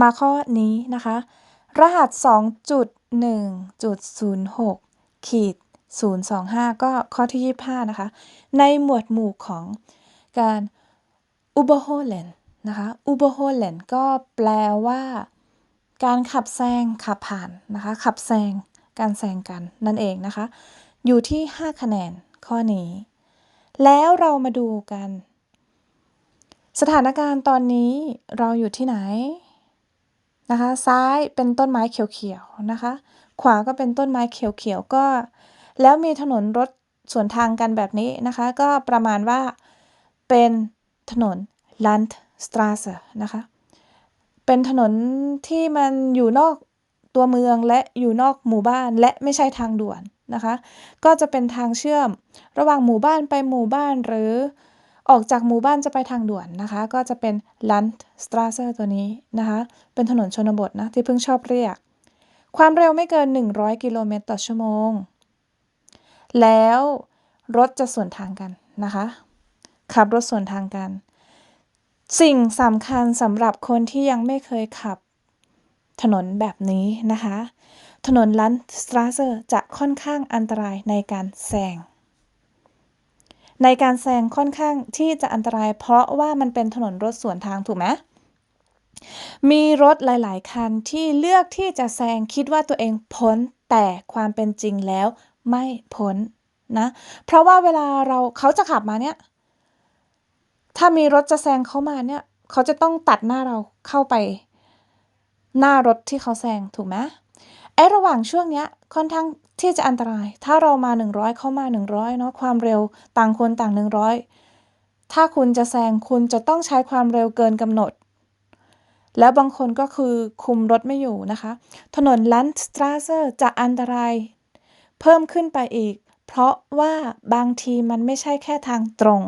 มาข้อนี้นะคะ รหัส 2.1.06ขีด025 ก็ข้อที่ 25 นะคะ ในหมวดหมู่ของการ u b e r h o l e n นะคะ u b e r h o l e n ก็แปลว่า การขับแซงขับผ่านนะคะ ขับแซงการแซงกันนั่นเองนะคะ อยู่ที่ 5 คะแนนข้อนี้ แล้วเรามาดูกัน สถานการณ์ตอนนี้เราอยู่ที่ไหน นะคะ ซ้ายเป็นต้นไม้เขียวๆนะคะ ขวาก็เป็นต้นไม้เขียวๆก็ แล้วมีถนนรถสวนทางกันแบบนี้นะคะ ก็ประมาณว่าเป็นถนน Landstraße นะคะ เป็นถนนที่มันอยู่นอกตัวเมืองและอยู่นอกหมู่บ้านและไม่ใช่ทางด่วนนะคะ ก็จะเป็นทางเชื่อมระหว่างหมู่บ้านไปหมู่บ้านหรือ ออกจากหมู่บ้านจะไปทางด่วนนะคะ ก็จะเป็น Landstraße ตัวนี้นะคะ เป็นถนนชนบทนะที่เพิ่งชอบเรียก ความเร็วไม่เกิน 100 กิโลเมตรต่อชั่วโมง แล้วรถจะสวนทางกันนะคะ ขับรถสวนทางกัน สิ่งสำคัญสำหรับคนที่ยังไม่เคยขับถนนแบบนี้นะคะ ถนนลันสตราเซอร์จะค่อนข้างอันตรายในการแซง ในการแซงค่อนข้างที่จะอันตราย เพราะว่ามันเป็นถนนรถสวนทางถูกไหมมีรถหลาย ๆ คันที่เลือกที่จะแซงคิดว่าตัวเองพ้นแต่ความเป็นจริงแล้วไม่พ้นนะเพราะว่าเวลาเราเขาจะขับมาเนี่ยถ้ามีรถจะแซงเขามาเนี่ย เขาจะต้องตัดหน้าเราเข้าไป หน้ารถที่เขาแซงถูกไหม อ้ระหว่างช่วงเนี้ยค่อนข้างที่จะอันตราย ถ้าเรามา 100 เข้ามา 100เนาะความเร็วต่างคนต่าง 100 ถ้าคุณจะแซงคุณจะต้องใช้ความเร็วเกินกำหนด แล้วบางคนก็คือคุมรถไม่อยู่นะคะ ถนนลันสตราเซอร์จะอันตราย เพิ่มขึ้นไปอีก เพราะว่าบางทีมันไม่ใช่แค่ทางตรง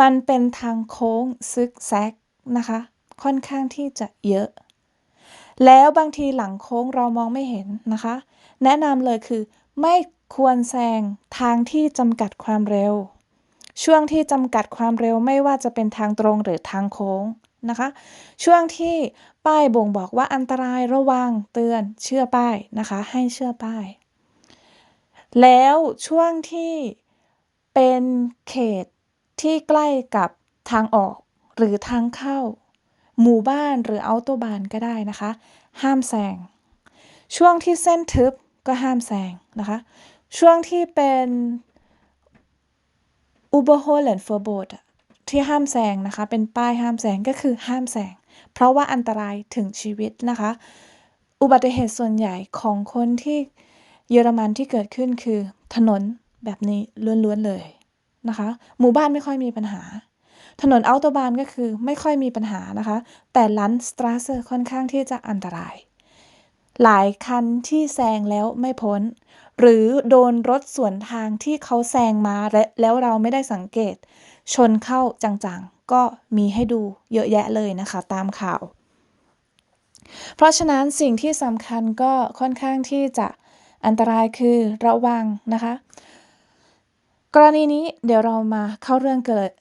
มันเป็นทางโค้งซึกแซกนะคะ ค่อนข้างที่จะเยอะ แล้วบางทีหลังโค้งเรามองไม่เห็นนะคะ แนะนำเลยคือ ไม่ควรแซงทางที่จำกัดความเร็ว ช่วงที่จำกัดความเร็วไม่ว่าจะเป็นทางตรงหรือทางโค้งนะคะ ช่วงที่ป้ายบ่งบอกว่าอันตรายระวังเตือนเชื่อป้ายนะคะ ให้เชื่อป้าย แล้วช่วงที่เป็นเขตที่ใกล้กับทางออกหรือทางเข้า หมู่บ้านหรืออัลโตบานก็ได้นะคะ ห้ามแซงช่วงที่เส้นทึบก็ห้ามแซงนะคะ ช่วงที่เป็นอุเบอร์โฮเลนเฟอร์โบดที่ห้ามแซงนะคะ เป็นป้ายห้ามแซงก็คือห้ามแซงเพราะว่าอันตรายถึงชีวิตนะคะ อุบัติเหตุส่วนใหญ่ของคนที่เยอรมันที่เกิดขึ้นคือถนนแบบนี้ล้วนๆเลยนะคะ หมู่บ้านไม่ค่อยมีปัญหา ถนนอัลโตบานก็คือไม่ค่อยมีปัญหานะคะ แต่ลันสตราเซอร์ค่อนข้างที่จะอันตราย หลายคันที่แซงแล้วไม่พ้น หรือโดนรถสวนทางที่เขาแซงมาและแล้วเราไม่ได้สังเกต ชนเข้าจังๆ ก็มีให้ดูเยอะแยะเลยนะคะ ตามข่าว เพราะฉะนั้นสิ่งที่สำคัญก็ค่อนข้างที่จะอันตรายคือระวังนะคะ กรณีนี้เดี๋ยวเรามาเข้าเรื่อง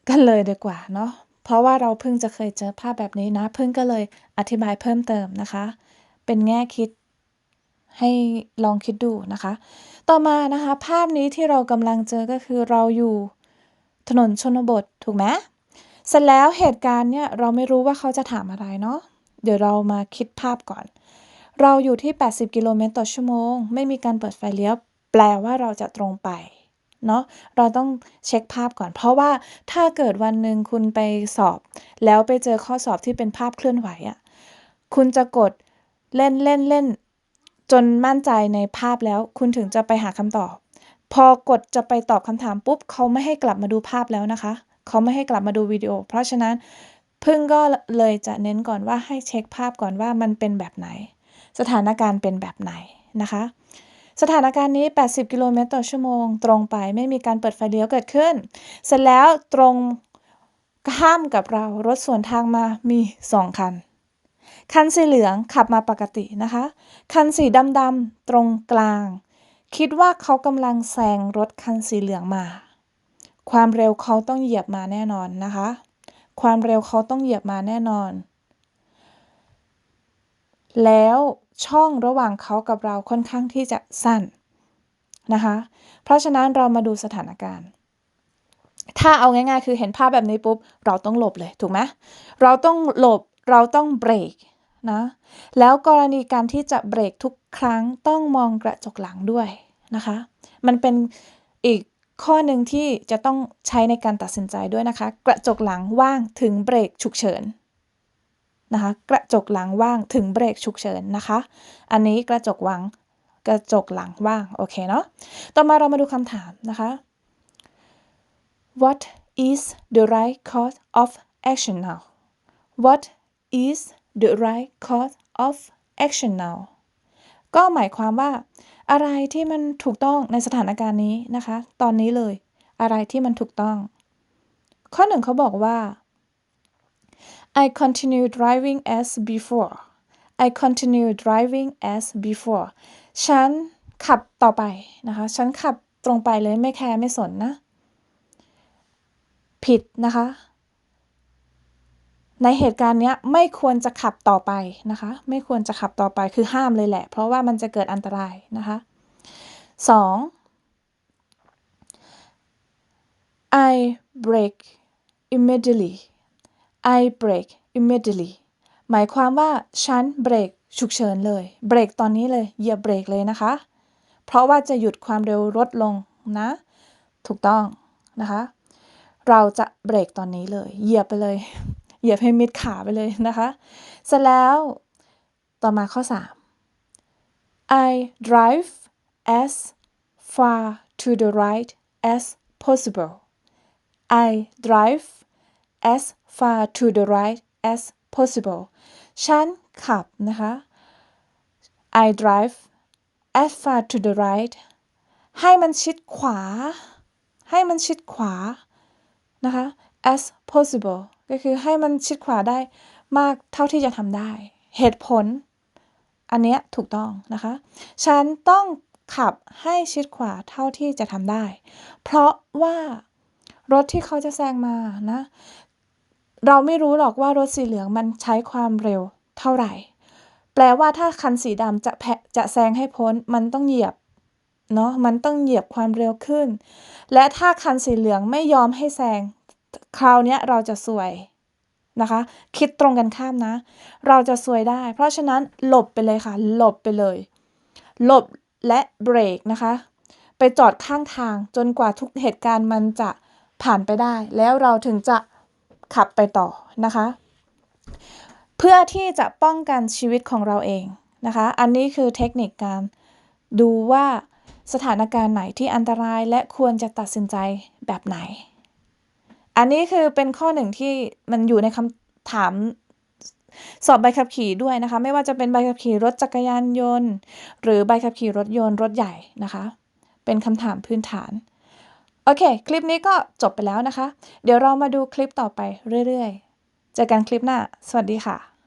กันเลยดีกว่าเนาะ เพราะว่าเราเพิ่งจะเคยเจอภาพแบบนี้นะ เพิ่งก็เลยอธิบายเพิ่มเติมนะคะ เป็นแง่คิดให้ลองคิดดูนะคะ ต่อมานะคะ ภาพนี้ที่เรากำลังเจอก็คือเราอยู่ถนนชนบทถูกไหมเสร็จแล้วเหตุการณ์เนี่ยเราไม่รู้ว่าเขาจะถามอะไรเนาะ เดี๋ยวเรามาคิดภาพก่อน เราอยู่ที่ 80 กิโลเมตรต่อชั่วโมง ไม่มีการเปิดไฟเลี้ยว แปลว่าเราจะตรงไป เนาะเราต้องเช็คภาพก่อน เพราะว่าถ้าเกิดวันหนึ่งคุณไปสอบ แล้วไปเจอข้อสอบที่เป็นภาพเคลื่อนไหวอะ่ะคุณจะกดเล่นเล่นเล่น จนมั่นใจในภาพแล้ว คุณถึงจะไปหาคำตอบ พอกดจะไปตอบคำถามปุ๊บเขาไม่ให้กลับมาดูภาพแล้วนะคะ เขาไม่ให้กลับมาดูวิดีโอ เพราะฉะนั้นพึ่งก็เลยจะเน้นก่อนว่าให้เช็คภาพก่อนว่ามันเป็นแบบไหน สถานการณ์เป็นแบบไหนนะคะ สถานการณ์นี้ 80 กิโลเมตรต่อชั่วโมง ตรงไปไม่มีการเปิดไฟเลี้ยวเกิดขึ้น เสร็จแล้วตรงข้ามกับเรารถสวนทางมามี 2 คัน คันสีเหลืองขับมาปกตินะคะ คันสีดำๆตรงกลาง คิดว่าเขากำลังแซงรถคันสีเหลืองมา ความเร็วเขาต้องเหยียบมาแน่นอนนะคะ ความเร็วเขาต้องเหยียบมาแน่นอน แล้วช่องระหว่างเขากับเราค่อนข้างที่จะสั้นนะคะ เพราะฉะนั้นเรามาดูสถานการณ์ ถ้าเอาง่ายๆ คือเห็นภาพแบบนี้ปุ๊บ เราต้องหลบเลยถูกไหมเราต้องหลบเราต้องเบรกนะแล้วกรณีการที่จะเบรกทุกครั้งต้องมองกระจกหลังด้วยนะคะ มันเป็นอีกข้อหนึ่งที่จะต้องใช้ในการตัดสินใจด้วยนะคะ กระจกหลังว่างถึงเบรกฉุกเฉิน นะคะ กระจกหลังว่างถึงเบรกฉุกเฉินนะคะ อันนี้กระจกวางกระจกหลังว่างโอเคเนาะ ต่อมาเรามาดูคำถามนะคะ What is the right course of action now What is the right course of action now ก็หมายความว่าอะไรที่มันถูกต้องในสถานการณ์นี้นะคะ ตอนนี้เลย อะไรที่มันถูกต้อง ข้อหนึ่งเขาบอกว่า I continue driving as before I continue driving as before ฉันขับต่อไปนะคะ ฉันขับตรงไปเลยไม่แคร์ไม่สนนะ ผิดนะคะ ในเหตุการณ์เนี้ยไม่ควรจะขับต่อไปนะคะ ไม่ควรจะขับต่อไปคือห้ามเลยแหละ เพราะว่ามันจะเกิดอันตรายนะคะ 2. I brake immediately I brake immediately หมายความว่าฉันเบรกฉุกเฉินเลย เบรกตอนนี้เลยเหยียบเบรกเลยนะคะ เพราะว่าจะหยุดความเร็วลดลงนะ ถูกต้องนะคะ เราจะเบรกตอนนี้เลย เหยียบไปเลย เหยียบให้มิดขาไปเลยนะคะ เสร็จแล้ว ต่อมาข้อ 3 I drive as far to the right as possible I drive as far to the right as possible ฉันขับนะคะ I drive as far to the right ให้มันชิดขวา ให้มันชิดขวา นะคะ as possible ก็คือให้มันชิดขวาได้มากเท่าที่จะทำได้ เหตุผล อันเนี้ยถูกต้องนะคะ ฉันต้องขับให้ชิดขวาเท่าที่จะทำได้ เพราะว่ารถที่เขาจะแซงมานะ เราไม่รู้หรอกว่ารถสีเหลืองมันใช้ความเร็วเท่าไหร่ แปลว่าถ้าคันสีดำจะแพจะแซงให้พ้นมันต้องเหยียบเนาะมันต้องเหยียบความเร็วขึ้น และถ้าคันสีเหลืองไม่ยอมให้แซงคราวนี้เราจะซวยนะคะ คิดตรงกันข้ามนะ เราจะซวยได้ เพราะฉะนั้นหลบไปเลยค่ะ หลบไปเลย หลบและเบรกนะคะ ไปจอดข้างทางจนกว่าทุกเหตุการณ์มันจะผ่านไปได้ แล้วเราถึงจะ ขับไปต่อนะคะ เพื่อที่จะป้องกันชีวิตของเราเองนะคะ อันนี้คือเทคนิคการดูว่าสถานการณ์ไหนที่อันตรายและควรจะตัดสินใจแบบไหน อันนี้คือเป็นข้อหนึ่งที่มันอยู่ในคำถามสอบใบขับขี่ด้วยนะคะ ไม่ว่าจะเป็นใบขับขี่รถจักรยานยนต์ หรือใบขับขี่รถยนต์รถใหญ่นะคะ เป็นคำถามพื้นฐาน โอเค คลิปนี้ก็จบไปแล้วนะคะ เดี๋ยวเรามาดูคลิปต่อไปเรื่อยๆ เจอกันคลิปหน้า สวัสดีค่ะ